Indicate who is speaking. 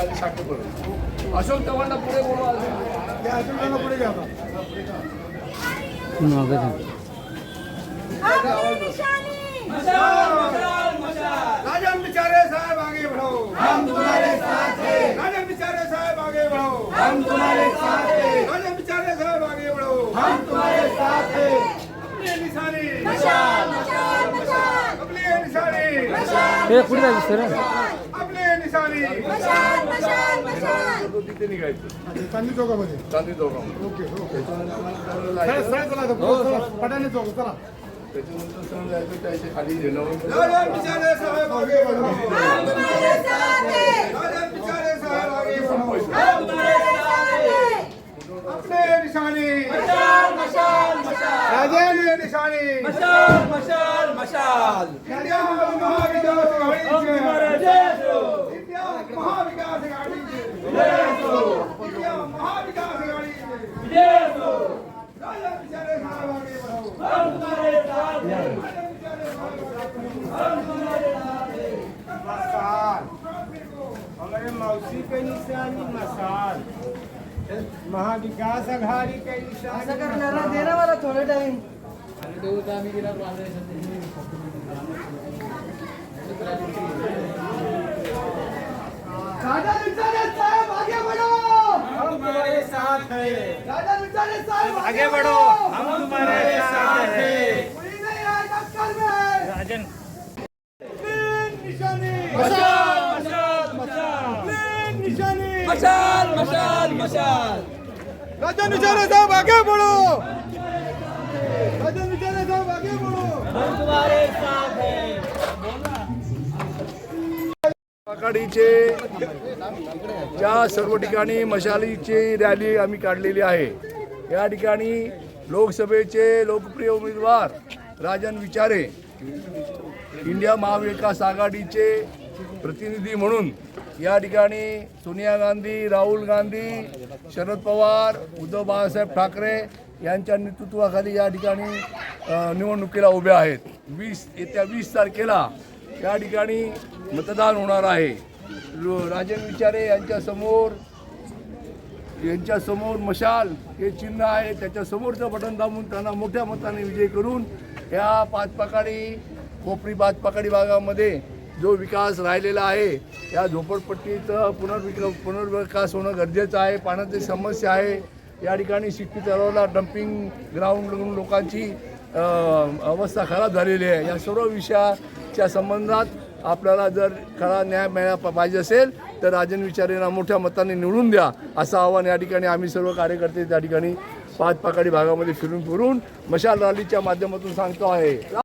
Speaker 1: आणि साठेपर्यंत अशोक चव्हाणला पुढे बोलवा
Speaker 2: पुढे घ्या.
Speaker 1: राजन बिचारे साहब आगे बढ़ो. हम तुम्हारे साथ हैं. राजन बिचारे साहब आगे बढ़ो. हम तुम्हारे साथ हैं. राजन बिचारे साहब आगे बढ़ो. हम तुम्हारे साथ हैं. अपनी निशानी. अपनी निशानी.
Speaker 3: पुढे जायचं सर
Speaker 1: तिथे निघायचं.
Speaker 2: चांदी चौकामध्ये.
Speaker 1: चांदी चौकामध्ये.
Speaker 2: Okay okay. पुढे चला. पटाने चौक चला.
Speaker 1: त्याच्यानंतर सण जायचं त्याच्याखाली राजन बिचारे साहेब आगे बढ़ो राजन बिचारे साहब आगे बढ़ो अपने निशानी राजन ये निशानी इंडिया महाविकास आघाडीचे इंडिया महाविकास आघाडीचे इंडिया महाविकास आघाडीचे राजन बिचारे साहब आगे बढ़ो
Speaker 4: हमारे मौसी के निशानी मसाल। महाविकास अघाड़ी के निशानी
Speaker 3: देना मला थोडे टाइम।
Speaker 2: राजा विचारे साहेब आगे बढ़ो।
Speaker 4: हम तुम्हारे साथ हैं।
Speaker 2: राजा विचारे साहेब
Speaker 4: आगे बढ़ो। हम तुम्हारे साथ हैं।
Speaker 2: कोई नहीं आएगा कर में
Speaker 4: राजन।
Speaker 2: निशानी निशानी
Speaker 3: मशाल मशाल मशाल.
Speaker 2: राजा विचारे साहेब आगे बढ़ो राजा विचारे साहेब आगे बढ़ो
Speaker 1: आघाडीचे ज्या सर्व ठिकाणी मशालीची रॅली आम्ही काढलेली आहे या ठिकाणी लोकसभेचे लोकप्रिय उमेदवार राजन विचारे इंडिया महाविकास आघाडीचे प्रतिनिधी म्हणून या ठिकाणी सोनिया गांधी राहुल गांधी शरद पवार उद्धव बाळासाहेब ठाकरे यांच्या नेतृत्वाखाली या ठिकाणी निवडणुकीला उभे आहेत. वीस येत्या वीस तारखेला या ठिकाणी मतदान होणार आहे. राजन विचारे यांच्यासमोर यांच्यासमोर मशाल हे चिन्ह आहे. त्याच्यासमोरचं बटन दाबून त्यांना मोठ्या मताने विजय करून या पाचपाकाडी कोपरी पाचपाकाडी भागामध्ये जो विकास राहिलेला आहे या झोपडपट्टीचं पुनर्विक पुनर्विकास होणं गरजेचं आहे पाण्याची समस्या आहे. या ठिकाणी शिट्टी तलावला डम्पिंग ग्राउंड लोकांची अवस्था खराब झालेली आहे. या सर्व विषयाच्या संबंधात आपल्याला जर खरा न्याय मिळाला पाहिजे असेल तर राजन विचारेंना मोठ्या मताने निवडून द्या असं आव्हान या ठिकाणी आम्ही सर्व कार्यकर्ते त्या ठिकाणी पाच पाकाडी भागामध्ये फिरून फिरून मशाल रॅलीच्या माध्यमातून सांगतो आहे.